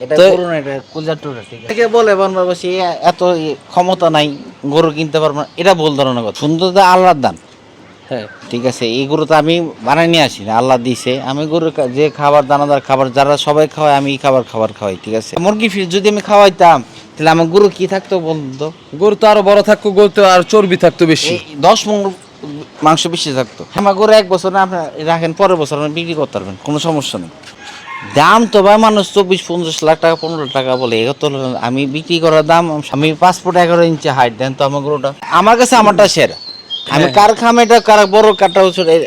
এটা তো- এটা কুলজার টুরা ঠিক আছে। বলে বনবাসী এত ক্ষমতা নাই গরু কিনতে পারব না। এটা ভুল ধরনের কথা। সুন্দর আল্লাহর দান। হ্যাঁ। ঠিক আছে এই গরু তো আমি বানাই নিয়ে আসি না আল্লাহ দিছে। আমি গরু যে খাবার দানাদার খাবার যারা সবাই খাওয়ায় আমি খাবার খাবার খাওয়াই ঠিক আছে? মুরগি ফিস যদি আমি খাওয়াইতাম তাহলে আমার গরু কি থাকতো বলতো? গরু তো আরও বড় থাকতো গরু তো আর চর্বি থাকতো বেশি। দশ মন মাংস বেশি থাকতো। আমার গরু এক বছর না রাখেন পরের বছর আপনি বিক্রি করতে পারবেন কোনো সমস্যা নেই। দাম তো ভাই মানুষ চব্বিশ পঞ্চাশ লাখ টাকা পনেরো টাকা বলে। এগো তো আমি বিক্রি করার দাম আমি পাঁচ ফুট এগারো ইঞ্চি হাইট দেন তো আমার গরুটা। আমার কাছে আমারটা সেরা। আমি কার খামেটা কার বড় কাটা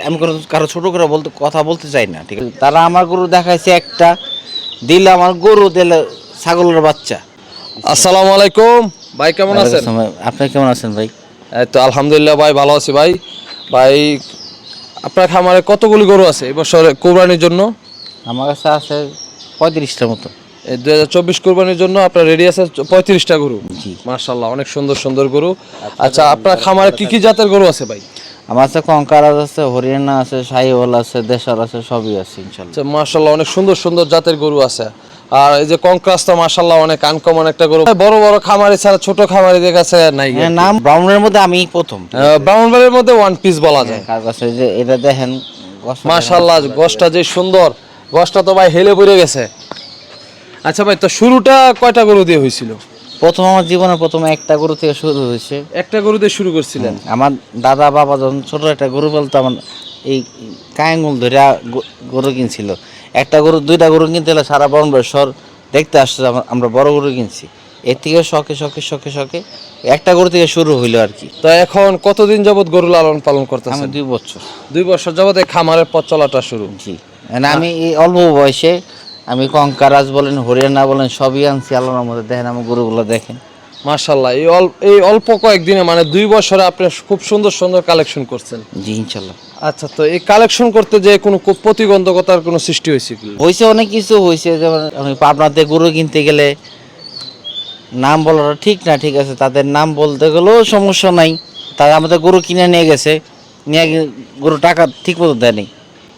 আমি কোনো কারও ছোট করে বলতে কথা বলতে চাই না ঠিক আছে? তারা আমার গরু দেখাইছে একটা দিলে আমার গরু দিলে ছাগলের বাচ্চা। আসসালামু আলাইকুম। ভাই কেমন আছেন? আপনি কেমন আছেন ভাই? তো আলহামদুলিল্লাহ ভাই ভালো আছি ভাই। ভাই আপনার খামারে কতগুলি গরু আছে এবছর কোরবানির জন্য? আমার কাছে আছে পঁয়ত্রিশটার মতো। এই দুই হাজার চব্বিশ কোরবানির জন্য আপনার রেডি আছে পঁয়ত্রিশটা গরু। মার্শাল্লাহ অনেক সুন্দর সুন্দর গরু। আচ্ছা আপনার খামারে কি কি জাতের গরু আছে ভাই? আমার কাছে কঙ্কারাজ আছে হরিয়ানা আছে শাহিওয়াল আছে দেশার আছে সবই আছে ইনশাল্লাহ আচ্ছা মার্শাল্লাহ অনেক সুন্দর সুন্দর জাতের গরু আছে। আর এই যে কঙ্ক্রাসটা মার্শাল্লাহ অনেক আনকমন একটা গরু। বড় বড় খামারি ছাড়া ছোট খামারিদের কাছে নাই হ্যাঁ, নাম ব্রাউনের মধ্যে আমি প্রথম। ব্রাউনবারের মধ্যে ওয়ান পিস বলা যায়। কার কাছে যে এটা দেখেন মাশাল্লাহ গছটা যে সুন্দর। গছটা তো ভাই হেলে পড়ে গেছে। আচ্ছা ভাই তো শুরুটা কয়টা গরু দিয়ে হয়েছিল? প্রথম আমার জীবনে প্রথমে একটা গরু থেকে শুরু হয়েছে। একটা গরু দিয়ে শুরু করছিলেন? আমার দাদা বাবা যখন ছোটো একটা গরু বলতো আমার এই কায়াঙ্গুল ধরে গরু কিনছিল। একটা গরু দুইটা গরু কিনতে হলে সারা বনবেশ্বর দেখতে আসছে আমরা বড় গরু কিনছি। এর থেকে শখে শখে শখে শখে একটা গরু থেকে শুরু হইল আর কি। তো এখন কতদিন যাবত গরু লালন পালন আমি দুই বছর। দুই বছর যাবত এই খামারের পথ চলাটা শুরু। জি। মানে আমি এই অল্প বয়সে আমি কঙ্কারাজ বলেন হরিয়ানা বলেন সবই আনছি আল্লাহর মধ্যে দেখেন আমার গরুগুলো দেখেন। মাশাল্লাহ এই অল্প এই অল্প কয়েকদিনে মানে দুই বছরে আপনি খুব সুন্দর সুন্দর কালেকশন করছেন। জি ইনশাল্লাহ আচ্ছা তো এই কালেকশন করতে যে কোনো প্রতিবন্ধকতার কোনো সৃষ্টি হয়েছে হয়েছে অনেক কিছু হয়েছে যেমন আমি পাবনাতে গরু কিনতে গেলে নাম বলাটা ঠিক না ঠিক আছে। তাদের নাম বলতে গেলেও সমস্যা নাই। তারা আমাদের গরু কিনে নিয়ে গেছে। নিয়ে গরু টাকা ঠিক মতো দেয়নি।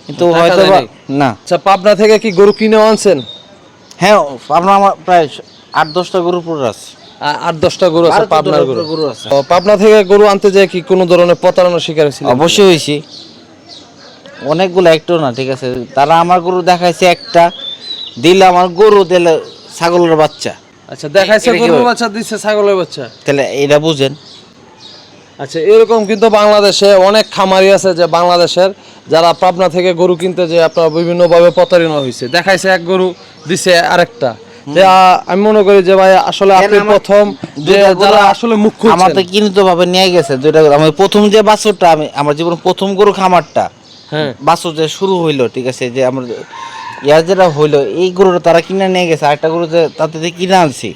কিন্তু হয়তো না। আচ্ছা পাবনা থেকে কি গরু কিনে আনছেন? হ্যাঁ পাবনা আমার প্রায় আট দশটা গরু পুরো আছে। আট দশটা গরু আছে পাবনার গরু। আছে। পাবনা থেকে গরু আনতে যায় কি কোনো ধরনের প্রতারণার শিকার হয়েছিল অবশ্যই হয়েছি। অনেকগুলো একটু না ঠিক আছে। তারা আমার গরু দেখাইছে একটা। দিলে আমার গরু দিলে ছাগলের বাচ্চা। আচ্ছা দেখাইছে গরুর বাচ্চা দিচ্ছে ছাগলের বাচ্চা। তাহলে এটা বুঝেন। আচ্ছা এরকম কিন্তু বাংলাদেশে অনেক খামারি আছে যে বাংলাদেশের যারা পাবনা থেকে গরু কিনতে যে আপনার বিভিন্নভাবে প্রতারণা হয়েছে। দেখাইছে এক গরু দিছে আরেকটা। যে আমি মনে করি যে ভাই আসলে আপনি প্রথম যে যারা আসলে মুখ আমার তো কিনিত ভাবে নিয়ে গেছে দুইটা আমি প্রথম যে বাছরটা আমি আমার জীবন প্রথম গরু খামারটা হ্যাঁ। বাছর যে শুরু হইল ঠিক আছে যে আমার ইয়ার যেটা হইল এই গরুটা তারা কিনে নিয়ে গেছে আরেকটা গরু যে তাতে কিনে আনছি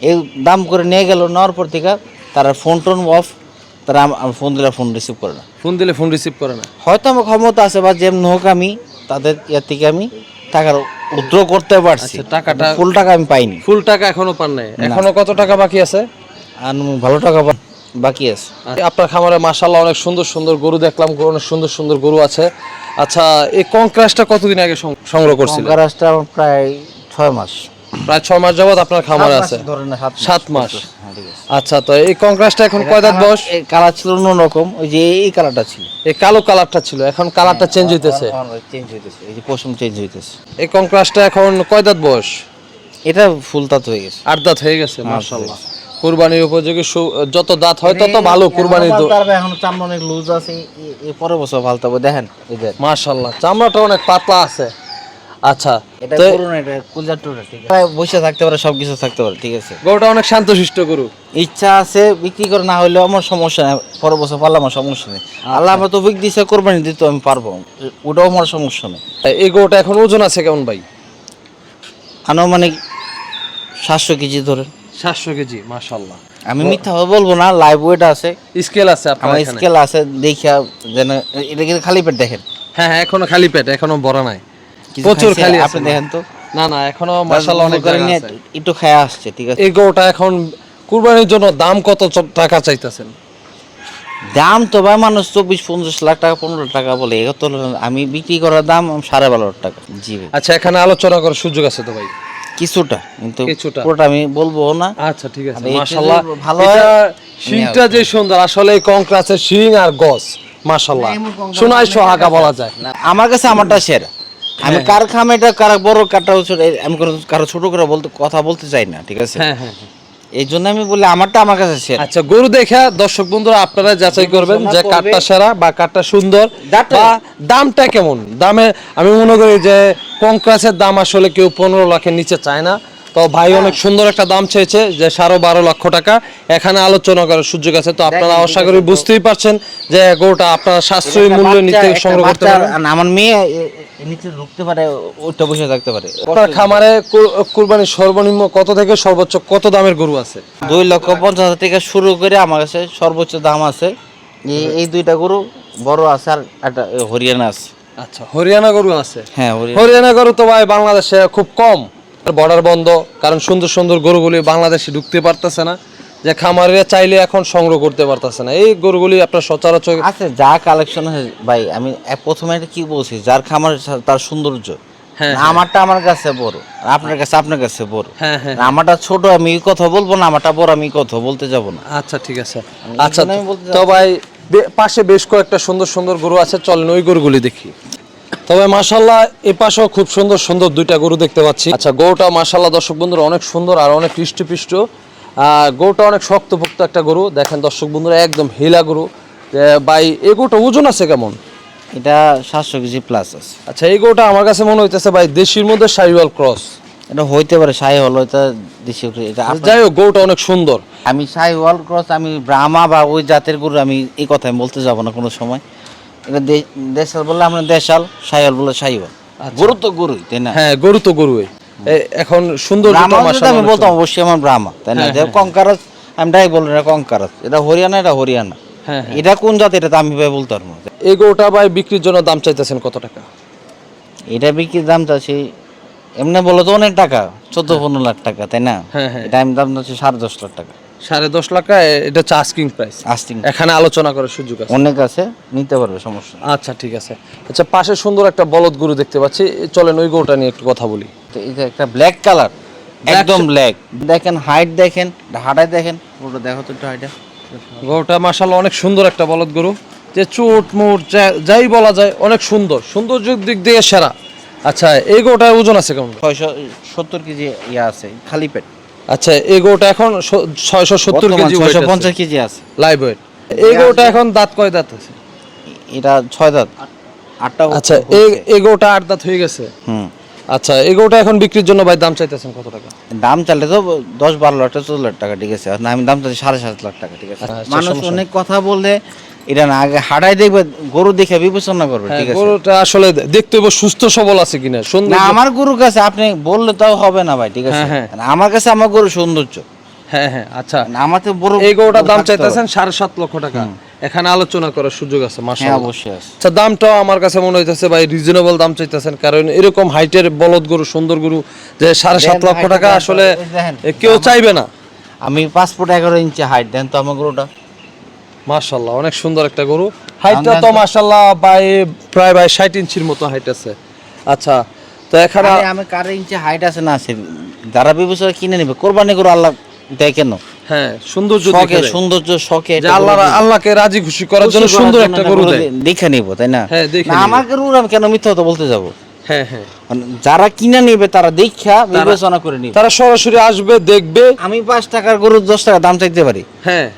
এই দাম করে নিয়ে গেল নেওয়ার পর থেকে তারা ফোন টোন অফ তারা ফোন দিলে ফোন রিসিভ করে না। ফোন দিলে ফোন রিসিভ করে না। হয়তো আমার ক্ষমতা আছে বা যেমন হোক আমি তাদের ইয়ার থেকে আমি টাকার উদ্র করতে পারছি আচ্ছা, টাকাটা- ফুল টাকা আমি পাইনি। ফুল টাকা এখনও পান নাই। এখনও কত টাকা বাকি আছে? আর ভালো টাকা বাকি আছে। আপনার খামারে মাশাল্লাহ অনেক সুন্দর সুন্দর গরু দেখলাম অনেক সুন্দর সুন্দর গরু আছে। আচ্ছা এই কংক্রাসটা কতদিন আগে সংগ্রহ করছিলেন? আমার প্রায় ছয় মাস। প্রায় ছয় মাস যাবত আপনার খামারে আছে? সাত মাস। হ্যাঁ। আচ্ছা তো এই কংক্রাসটা এখন কয় দাঁত বয়স? এই কালার ছিল অন্যরকম ওই যে এই কালারটা ছিল। এই কালো কালারটা ছিল এখন কালারটা চেঞ্জ হইতেছে? চেঞ্জ হইতেছে এই যে পশম চেঞ্জ হইতেছে। এই কংক্রাসটা এখন কয় দাঁত বয়স? এটা ফুল তাত হয়ে গেছে। আট দাঁত হয়ে গেছে মাশাল্লাহ কুরবানির উপযোগী যত দাঁত হয় তত ভালো কুরবানির এখনও চামড়া অনেক লুজ আছে পরের বছর পাল্টাবো দেখেন এই দেখ মাশাল্লাহ চামড়াটা অনেক পাতলা আছে। আচ্ছা এটা কুলজার টুরা ঠিক আছে। বসে থাকতে পারে থাকতে পারে ঠিক আছে। গরুটা অনেক শান্তশিষ্ট গরু। ইচ্ছা আছে বিক্রি করে না হলেও আমার সমস্যা নেই পরের বছর পারলে আমার সমস্যা নেই। আচ্ছা। আল্লাহ আমার তো বিক দিছে কোরবানি দিতে আমি পারব ওটাও আমার সমস্যা নেই। এই গরুটা এখন ওজন আছে কেমন ভাই? আনুমানিক সাতশো কেজি ধরেন। সাতশো কেজি মাশাল্লাহ আমি মিথ্যা বলব না লাইভ ওয়েট আছে। স্কেল আছে আমার স্কেল আছে দেখা যেন এটা কিন্তু খালি পেট দেখেন। হ্যাঁ হ্যাঁ এখনও খালি পেট এখনও ভরা নাই। প্রচুর খালি আপনি দেখেন তো। না না এখনও মাশাল্লাহ অনেক একটু খায়া আসছে ঠিক আছে? এই গরুটা এখন কুরবানির জন্য দাম কত টাকা চাইতেছেন? দাম তো ভাই মানুষ চব্বিশ পঞ্চাশ লাখ টাকা পনেরো টাকা বলে। এগুলো তো আমি বিক্রি করার দাম সাড়ে বারো টাকা জি আচ্ছা এখানে আলোচনা করার সুযোগ আছে তো ভাই? কিছুটা কিন্তু কিছুটা। পুরোটা আমি বলব না। আচ্ছা ঠিক আছে। মাশাআল্লাহ। যে ভালো এটা শিংটা যে সুন্দর আসলে এই কংক্রাসের শিং আর গস মাশাআল্লাহ। শোনায় সোহাগা বলা যায়। না, আমার কাছে আমারটা সেরা। আমি কার খাম এটা কার বড় কাটা ছোট আমি কোনো কারও ছোট করে বলতে কথা বলতে চাই না ঠিক আছে? হ্যাঁ হ্যাঁ হ্যাঁ। এই জন্য আমি বলি আমারটা আমার কাছে সেরা। আচ্ছা গরু দেখা দর্শক বন্ধুরা আপনারা যাচাই করবেন যে। কাঠটা সেরা বা কাঠটা সুন্দর বা দামটা কেমন? দামে আমি মনে করি যে কংক্রাসের দাম আসলে কেউ পনেরো লাখের নিচে চায় না। তো ভাই অনেক সুন্দর একটা দাম চেয়েছে যে সাড়ে বারো লক্ষ টাকা। এখানে আলোচনা করার সুযোগ আছে। তো আপনারা আশা করি বুঝতেই পারছেন যে গরুটা আপনারা সাশ্রয়ী মূল্য নিতে সংগ্রহ করতে পারেন। আমার মেয়ে এ- এ- নিচে ঢুকতে পারে ওইটা বসে থাকতে পারে। আপনার খামারে কুরবানির সর্বনিম্ন কত থেকে সর্বোচ্চ কত দামের গরু আছে? দুই লক্ষ পঞ্চাশ হাজার থেকে শুরু করে আমার কাছে সর্বোচ্চ দাম আছে। এই- দুইটা গরু বড় আছে আর একটা হরিয়ানা আছে। আচ্ছা হরিয়ানা গরু আছে? হ্যাঁ হরিয়ানা গরু তো ভাই বাংলাদেশে খুব কম। বর্ডার বন্ধ কারণ সুন্দর সুন্দর গরুগুলি বাংলাদেশে ঢুকতে পারতেছে না যে খামারিরা চাইলে এখন সংগ্রহ করতে পারতেছে না। এই গরুগুলি আপনার সচরাচর আছে যা কালেকশন আছে ভাই আমি প্রথমে এটা কি বলছি? যার খামার তার সৌন্দর্য। হ্যাঁ, আমারটা আমার কাছে বড়। আপনার কাছে আপনার কাছে বড়। হ্যাঁ হ্যাঁ। আমারটা ছোট আমি কথা বলব না আমারটা বড় আমি কথা বলতে যাব না। আচ্ছা ঠিক আছে। আচ্ছা তো ভাই পাশে বেশ কয়েকটা সুন্দর সুন্দর গরু আছে চলেন ওই গরুগুলি দেখি। তবে মাশাল্লাহ এ পাশেও খুব সুন্দর সুন্দর দুইটা গরু দেখতে পাচ্ছি। আচ্ছা গরুটা মাশাল্লাহ দর্শক বন্ধুরা অনেক সুন্দর আর অনেক হৃষ্টপুষ্ট। আর গরুটা অনেক শক্তপোক্ত একটা গরু। দেখেন দর্শক বন্ধুরা একদম হিলা গরু। ভাই এই গরুটা ওজন আছে কেমন? এটা সাতশো কেজি প্লাস আছে। আচ্ছা এই গরুটা আমার কাছে মনে হইতেছে ভাই দেশির মধ্যে সাইওয়াল ক্রস। এটা হইতে পারে সাই হল এটা দেশি এটা যাই হোক গরুটা অনেক সুন্দর। আমি সাই ওয়াল ক্রস আমি ব্রাহ্মা বা ওই জাতের গরু আমি এই কথা বলতে যাব না কোনো সময়। এটা দেশাল বললে আমরা দেশাল সাইওয়াল বলে সাইওয়াল গরু তো গরুই তাই না? হ্যাঁ গরু তো গরু এখন সুন্দর আমি বলতাম অবশ্যই আমার ব্রাহ্মা তাই না? হ্যাঁ, যে হ্যাঁ। আমি ডাই এটা কঙ্কারাস। এটা হরিয়ানা এটা হরিয়ানা। হ্যাঁ। এটা কোন জাত এটা আমি ভাই বলতে পারব। এই গরুটা ভাই বিক্রির জন্য দাম চাইতেছেন কত টাকা? এটা বিক্রির দাম চাচ্ছি এমনি বলো তো অনেক টাকা চোদ্দ পনেরো লাখ টাকা তাই না? হ্যাঁ, হ্যাঁ। এটা আমি দাম চাচ্ছি সাড়ে দশ লাখ টাকা। সাড়ে দশ লাখ এটা হচ্ছে আস্কিং প্রাইস আস্তিং এখানে আলোচনা করার সুযোগ আছে। অনেক আছে নিতে পারবে সমস্যা আচ্ছা ঠিক আছে। আচ্ছা পাশে সুন্দর একটা বলদ গরু দেখতে পাচ্ছি। চলেন ওই গরুটা নিয়ে একটু কথা বলি। তো এটা একটা ব্ল্যাক কালার একদম ব্ল্যাক দেখেন হাইট দেখেন হাঁটায় দেখেন। পুরো দেখো তো একটু হাইটা গরুটা মাসাল্লাহ অনেক সুন্দর একটা বলদ গরু। যে চোট মোট যাই বলা যায় অনেক সুন্দর। সৌন্দর্যের দিক দিয়ে সেরা। আচ্ছা এই গরুটার ওজন আছে কেমন? ছয়শো সত্তর কেজি ইয়ে আছে খালি পেট। আচ্ছা এই গরুটা এখন ছয়শো সত্তর কেজি ছয়শো পঞ্চাশ কেজি আছে। লাইভ ওয়েট এই গরুটা এখন দাঁত কয় দাঁত আছে? এটা ছয় দাঁত। আটটা আচ্ছা এই এই গরুটা আট দাঁত হয়ে গেছে? হুম। আচ্ছা এই গরুটা এখন বিক্রির জন্য ভাই দাম চাইতেছেন কত টাকা? দাম চাইলে তো দশ বারো লাখ টাকা চোদ্দ লাখ টাকা ঠিক আছে। আমি দাম চাচ্ছি সাড়ে সাত লাখ টাকা ঠিক আছে। আচ্ছা, মানুষ অনেক কথা বললে এটা না আগে হাঁটাই দেখবে গরু দেখে বিবেচনা করবে হ্যাঁ, ঠিক আছে? গরুটা আসলে দেখতে হবে সুস্থ সবল আছে কিনা সুন্দর না আমার গরুর কাছে আপনি বললে তাও হবে না ভাই ঠিক আছে? হ্যাঁ, হ্যাঁ। আমার কাছে আমার গরু সৌন্দর্য। হ্যাঁ হ্যাঁ আচ্ছা। না, আমার তো বড় এই গরুটার দাম চাইতেছেন সাড়ে সাত লক্ষ টাকা। এখানে আলোচনা করার সুযোগ আছে মাসাল্লাহ অবশ্যই আছে। আচ্ছা দামটাও আমার কাছে মনে হইতেছে ভাই রিজনেবল দাম চাইতেছেন কারণ এরকম হাইটের বলদ গরু সুন্দর গরু যে সাড়ে সাত লক্ষ টাকা আসলে কেউ চাইবে না। আমি ফুট এগারো ইঞ্চি হাইট দেন তো আমার গরুটা। মাশাল্লাহ অনেক সুন্দর একটা গরু। হাইটটা তো মাশাল্লাহ বাই প্রায় বাই ষাট ইঞ্চির মতো হাইট আছে। আচ্ছা তো এখানে আমি কার ইঞ্চি হাইট আছে না আছে। যারা বিবেচনা কিনে নেবে কোরবানি করে আল্লাহ দেয় কেন? হ্যাঁ সৌন্দর্য শখে সৌন্দর্য শখে যে আল্লাহ আল্লাহকে রাজি খুশি করার জন্য সুন্দর একটা গরু দেখে নিব তাই না? হ্যাঁ। আমার গরু আমি কেন মিথ্যা কথা বলতে যাব? হ্যাঁ হ্যাঁ। যারা কিনে নিবে তারা দেখা বিবেচনা করে নিবে। তারা সরাসরি আসবে দেখবে। আমি পাঁচ টাকার গরুর দশ টাকা দাম চাইতে পারি। হ্যাঁ।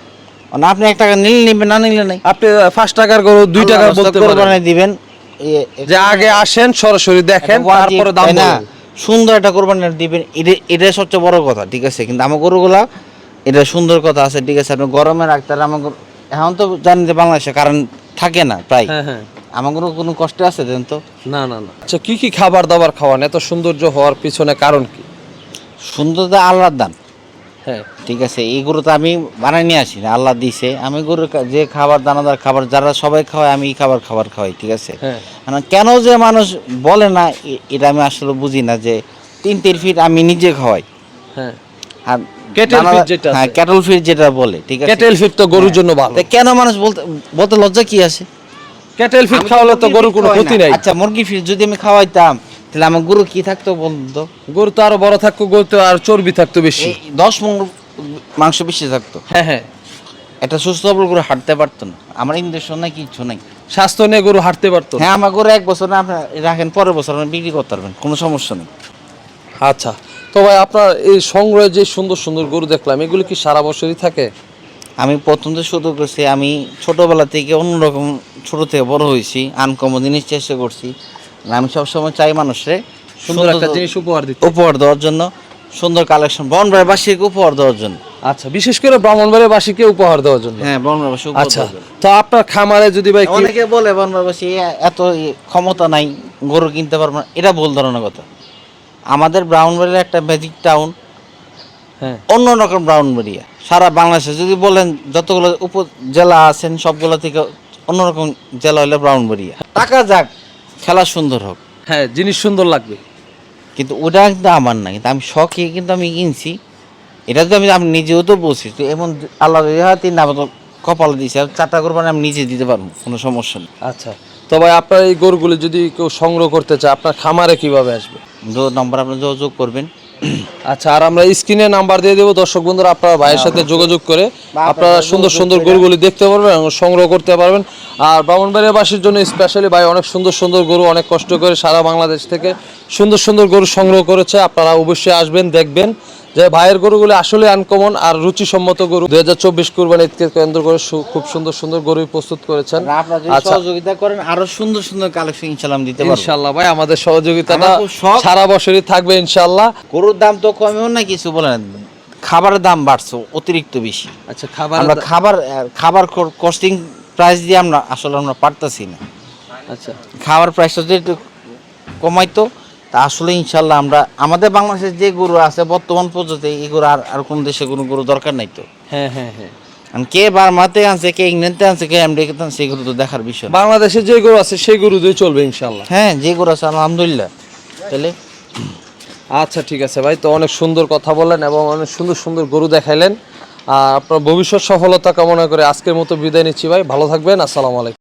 আপনি এক টাকা নিলে নিবে না নিলে নাই। আপনি পাঁচ টাকার গরু দুই টাকা বলতে পারেন। দিবেন। যে আগে আসেন সরাসরি দেখেন তারপরে দাম না? সুন্দর একটা কোরবানি দিবেন এটা এটাই সবচেয়ে বড় কথা ঠিক আছে? কিন্তু আমার গরুগুলা এটা সুন্দর কথা আছে ঠিক আছে? আপনি গরমে রাখতে আমার এখন তো জানেন যে বাংলাদেশে কারেন্ট থাকে না প্রায়। হ্যাঁ হ্যাঁ। আমার গরু কোনো কষ্ট আছে দেন তো? না না না। আচ্ছা কি কি খাবার দাবার খাওয়ান? এত সৌন্দর্য হওয়ার পিছনে কারণ কি? সুন্দরতা আল্লাহর দান। হ্যাঁ ঠিক আছে এই গরু তো আমি বানাই নিয়ে আসি না আল্লাহ দিছে। আমি গরু যে খাবার দানাদার খাবার যারা সবাই খাওয়ায় আমি এই খাবার খাবার খাওয়াই ঠিক আছে? হ্যাঁ। মানে কেন যে মানুষ বলে না এটা আমি আসলে বুঝি না যে তিন তিন ফিট আমি নিজে খাওয়াই। হ্যাঁ। আর হ্যাঁ ক্যাটল ফিট যেটা বলে ঠিক আছে? ক্যাটেল ফিড তো গরুর জন্য ভালো। কেন মানুষ বলতে বলতে লজ্জা কি আছে? ক্যাটেল ফিড খাওয়ালে তো গরুর কোনো ক্ষতি। নাই। আচ্ছা মুরগি ফিট যদি আমি খাওয়াইতাম তাহলে আমার গরু কি থাকতো বলুন তো গরু তো আরও বড় থাকতো গরু তো আর চর্বি থাকতো বেশি। দশ মন মাংস বেশি থাকতো। হ্যাঁ হ্যাঁ। একটা সুস্থ সবল করে হাঁটতে পারতো না। আমার ইঞ্জেকশন নাই কিছু নাই। স্বাস্থ্য নিয়ে গরু হাঁটতে পারতো হ্যাঁ আমার গরু এক বছর না আপনার রাখেন পরের বছর আপনি বিক্রি করতে পারবেন কোনো সমস্যা নেই। আচ্ছা তো ভাই আপনার এই সংগ্রহে যে সুন্দর সুন্দর গরু দেখলাম এগুলো কি সারা বছরই থাকে? আমি প্রথম তো শুরু করছি আমি ছোটোবেলা থেকে অন্যরকম ছোটো থেকে বড় হয়েছি আনকমন জিনিস চেষ্টা করছি। আমি সবসময় চাই মানুষে সুন্দর একটা জিনিস উপহার দিতে। উপহার দেওয়ার জন্য সুন্দর কালেকশন বনবাসীকে উপহার দেওয়ার জন্য। আচ্ছা বিশেষ করে ব্রাহ্মণবাড়ির বাসীকে উপহার দেওয়ার জন্য। হ্যাঁ উপহার আচ্ছা তো আপনার খামারে যদি ভাই অনেকে বলে বনবাসী এত ক্ষমতা নাই গরু কিনতে পারব না। এটা ভুল ধরনের কথা। আমাদের ব্রাউনবাড়ির একটা ম্যাজিক টাউন হ্যাঁ। অন্যরকম ব্রাউনবাড়িয়া সারা বাংলাদেশে যদি বলেন যতগুলো উপজেলা আছেন সবগুলো থেকে অন্যরকম জেলা হলে ব্রাউনবাড়িয়া টাকা যাক খেলা সুন্দর হোক। হ্যাঁ জিনিস সুন্দর লাগবে। কিন্তু ওটা কিন্তু আমার না কিন্তু আমি শখে কিন্তু আমি কিনছি। এটা তো আমি আমি নিজেও তো বলছি তো এমন আল্লাহ তিন না কপাল দিয়েছি আর চারটা করব আমি নিজে দিতে পারব কোনো সমস্যা নেই। আচ্ছা তবে ভাই আপনার এই গরুগুলি যদি কেউ সংগ্রহ করতে চায় আপনার খামারে কীভাবে আসবে? দু নম্বর আপনি যোগাযোগ করবেন। আচ্ছা আর আমরা স্ক্রিনে নাম্বার দিয়ে দেবো। দর্শক বন্ধুরা আপনারা ভাইয়ের সাথে যোগাযোগ করে আপনারা সুন্দর সুন্দর গরুগুলি দেখতে পারবেন এবং সংগ্রহ করতে পারবেন। আর ব্রাহ্মণবাড়িয়াবাসীর জন্য স্পেশালি ভাই অনেক সুন্দর সুন্দর গরু অনেক কষ্ট করে সারা বাংলাদেশ থেকে সুন্দর সুন্দর গরু সংগ্রহ করেছে। আপনারা অবশ্যই আসবেন দেখবেন। যে ভাইয়ের গরুগুলি আসলে আনকমন আর রুচিসম্মত গরু। দুই হাজার চব্বিশ কুরবানি ঈদকে কেন্দ্র করে খুব সুন্দর সুন্দর গরু প্রস্তুত করেছেন। আচ্ছা। সহযোগিতা করেন আরও সুন্দর সুন্দর কালেকশন ইনশাল্লাহ দিতে ইনশাল্লাহ ভাই আমাদের সহযোগিতাটা। সারা বছরই থাকবে ইনশাল্লাহ গরুর দাম তো কমেও না কিছু বলেন খাবারের দাম বাড়ছে অতিরিক্ত বেশি। আচ্ছা খাবার আমরা খাবার খাবার কস্টিং প্রাইস দিয়ে আমরা আসলে আমরা পারতাছি না। আচ্ছা। খাবার প্রাইসটা যদি একটু কমাইতো তা আসলে ইনশাল্লাহ আমরা আমাদের বাংলাদেশের যে গরু আছে বর্তমান পর্যন্ত এই গরু আর আর কোন দেশে কোনো গরু দরকার নাই তো। হ্যাঁ হ্যাঁ হ্যাঁ। কে বার্মাতে আনছে কে ইংল্যান্ডে আনছে কে আমেরিকাতে আনছে সেগুলো তো দেখার বিষয়। বাংলাদেশে যে গরু আছে সেই গরু দিয়ে চলবে ইনশাল্লাহ। হ্যাঁ যে গরু আছে আলহামদুলিল্লাহ। তাহলে? আচ্ছা ঠিক আছে ভাই তো অনেক সুন্দর কথা বললেন এবং অনেক সুন্দর সুন্দর গরু দেখাইলেন। আর আপনার ভবিষ্যৎ সফলতা কামনা করে আজকের মতো বিদায় নিচ্ছি ভাই ভালো থাকবেন আসসালামু আলাইকুম।